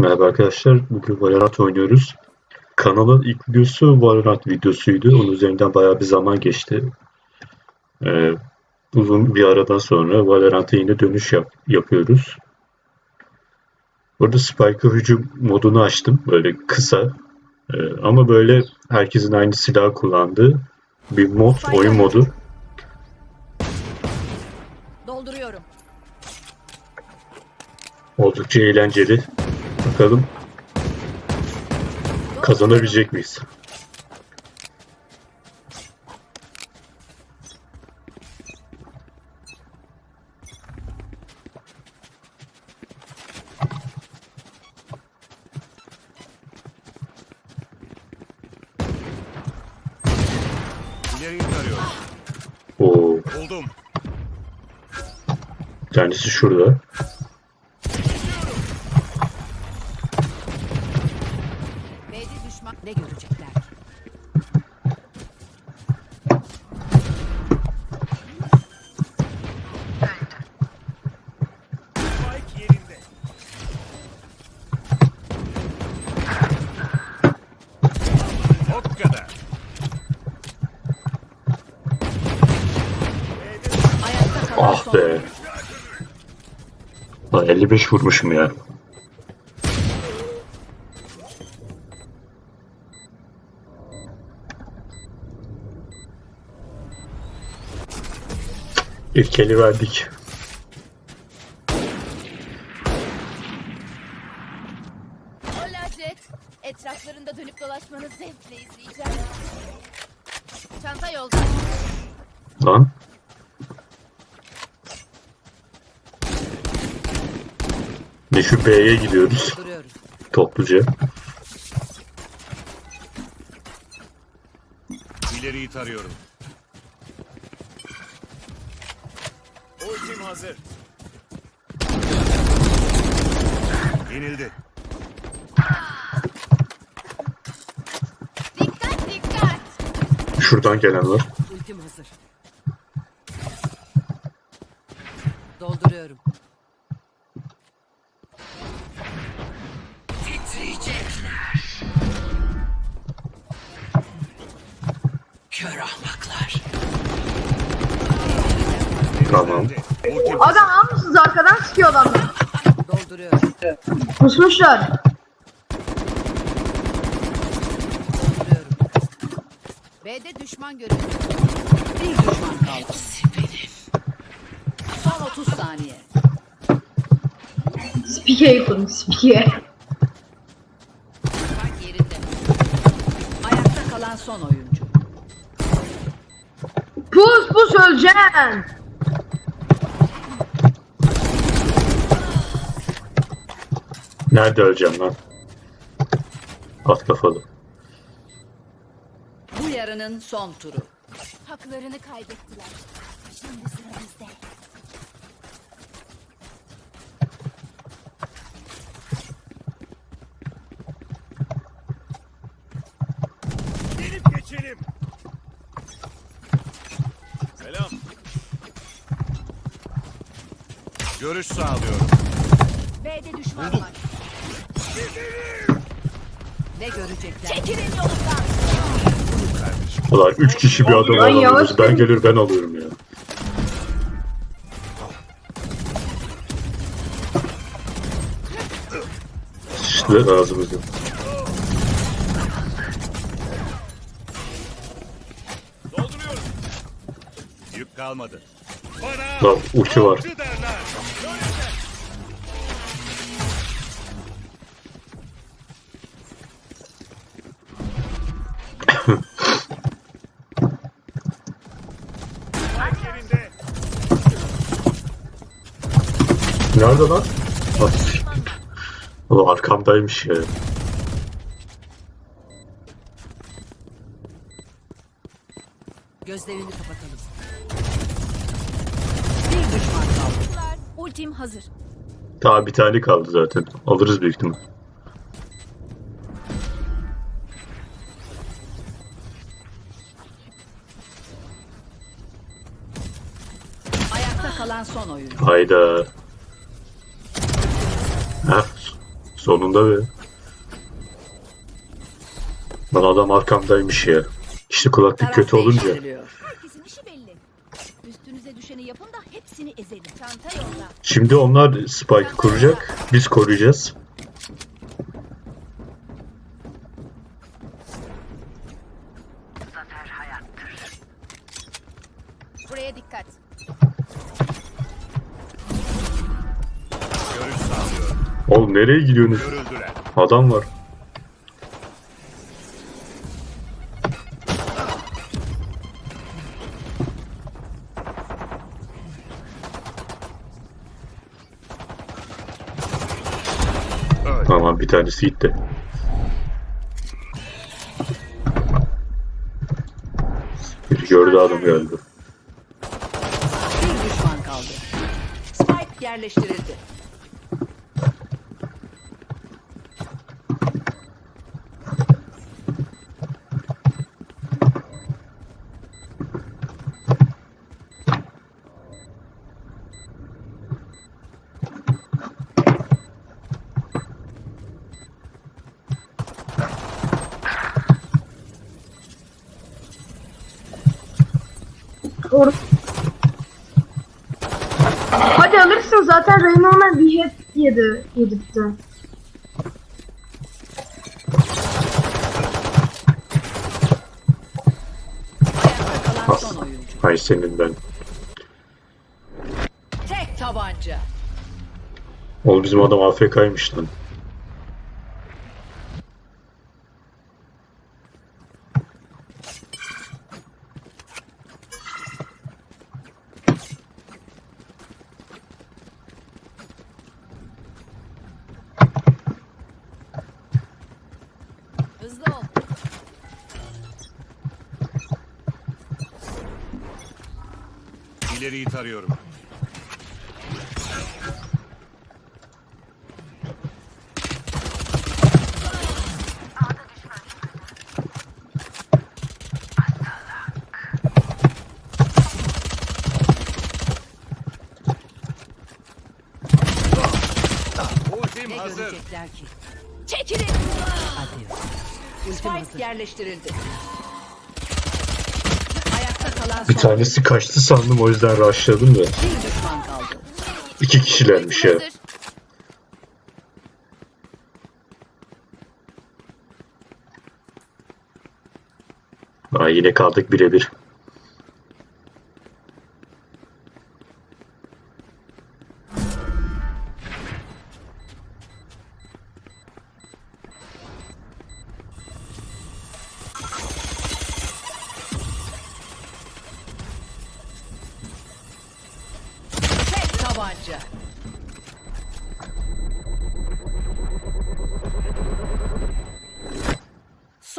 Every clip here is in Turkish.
Merhaba arkadaşlar. Bugün Valorant oynuyoruz. Kanalın ilk videosu Valorant videosuydu. Onun üzerinden bayağı bir zaman geçti. Ee, uzun bir aradan sonra Valorant'a yine dönüş yap- yapıyoruz. Burada Spike'a hücum modunu açtım. Böyle kısa. Ee, ama böyle herkesin aynı silahı kullandığı bir mod, oyun modu. Dolduruyorum. Oldukça eğlenceli. Bakalım kazanabilecek miyiz? Oo, Buldum. tanesi şurada. B'de düşman ne görecekler? Kalan Ah be. Lan 55 vurmuşum ya. İlk eli verdik. Hola Jet. Etraflarında dönüp dolaşmanı zevkle izleyeceğim. Çanta yolda. Lan. Meşhur B'ye gidiyoruz Dolduruyoruz. topluca. İleriyi tarıyorum. Hazır. Yenildi. Dikkat dikkat. Şuradan gelen var. Ultim hazır. Dolduruyorum. Titriyecekler. Kör ahmaklar. Tamam. Adam almışsınız arkadan sıkıyor adamlar. Dolduruyorum. Pusmuşlar. Dolduruyorum. B'de düşman görüldü. Bir düşman kaldı. Son 30 saniye. Spike'yi kurun spike'ye. Yerinde. Ayakta kalan son oyuncu. Pus pus öleceksin. Nerede öleceğim lan? At kafalı. Bu yarının son turu. Haklarını kaybettiler. Şimdi sıra bizde. Gelip geçelim. Selam. Görüş sağlıyorum. B'de düşman var. Ne görecekler? Çekilin yolundan. Ulan 3 kişi bir adam yavaş alamıyoruz. Ben gelir ben alıyorum ya. İşte ağzımızda. Dolduruyorum. Yük kalmadı. Bana Lan ulti var. avcı derler. Spike Nerede lan? Ulan arkamdaymış ya. Gözlerini kapatalım. Bir düşman kaldı. Ultim hazır. Daha bir tane kaldı zaten. Alırız büyük ihtimal. Ayakta kalan son oyuncu. Hayda. Sonunda be. Lan adam arkamdaymış ya. İşte kulaklık kötü olunca. değiştiriliyor. Herkesin işi belli. Üstünüze düşeni yapın da hepsini ezelim. Çanta yolda. Şimdi onlar Spike kuracak. Biz koruyacağız. Oğlum nereye gidiyorsunuz? Görüldüler. Adam var. Tamam bir tanesi gitti. Biri gördü adam galiba. Bir düşman kaldı. Spike yerleştirildi. Hadi alırsın zaten Reyna ona bir hep yedi. Yedirtti. Oyuncu. Hay senin ben. Tek tabanca. Oğlum bizim adam AFK'ymış lan. Hızlı ol. İleriyi tarıyorum. Ultim hazır. görecekler ki? Çekilin. Hadi. Spike yerleştirildi. Ayakta kalan Bir son tanesi kaçtı sandım o yüzden rushladım da. Bir düşman kaldı. İki kişilermiş ya. Hazır. Aa, yine kaldık birebir.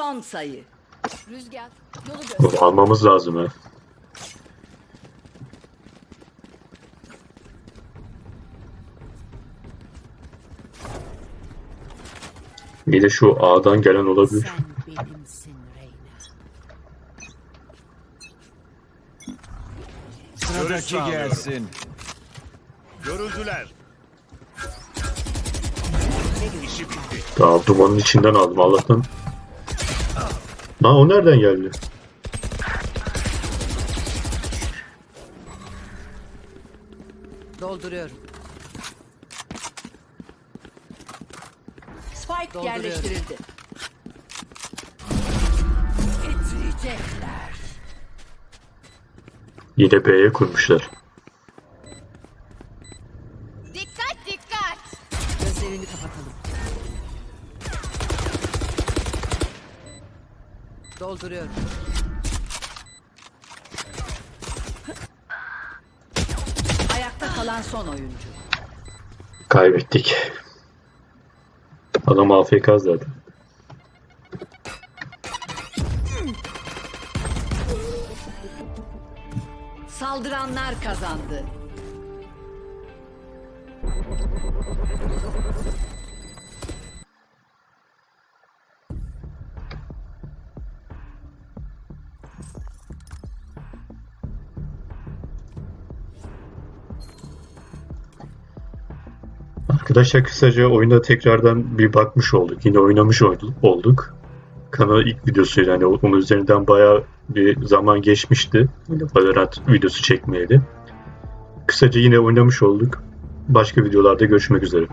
Son sayı. Rüzgar. Yolu göster. Almamız lazım ha. Bir de şu A'dan gelen olabilir. Sen benimsin Reyna. Görüş Sıradaki sağlıyorum. gelsin. Görüldüler. İşi bitti. Tamam dumanın içinden aldım Allah'tan. Lan o nereden geldi? Dolduruyorum. Spike yerleştirildi. Titriyecekler. Yine B'ye kurmuşlar. Dolduruyorum. Ayakta kalan son oyuncu. Kaybettik. Adam AFK zaten. Saldıranlar kazandı. Arkadaşlar kısaca oyuna tekrardan bir bakmış olduk. Yine oynamış olduk. Kanal ilk videosuydu. Yani onun üzerinden bayağı bir zaman geçmişti. Valorant videosu çekmeyeli. Kısaca yine oynamış olduk. Başka videolarda görüşmek üzere.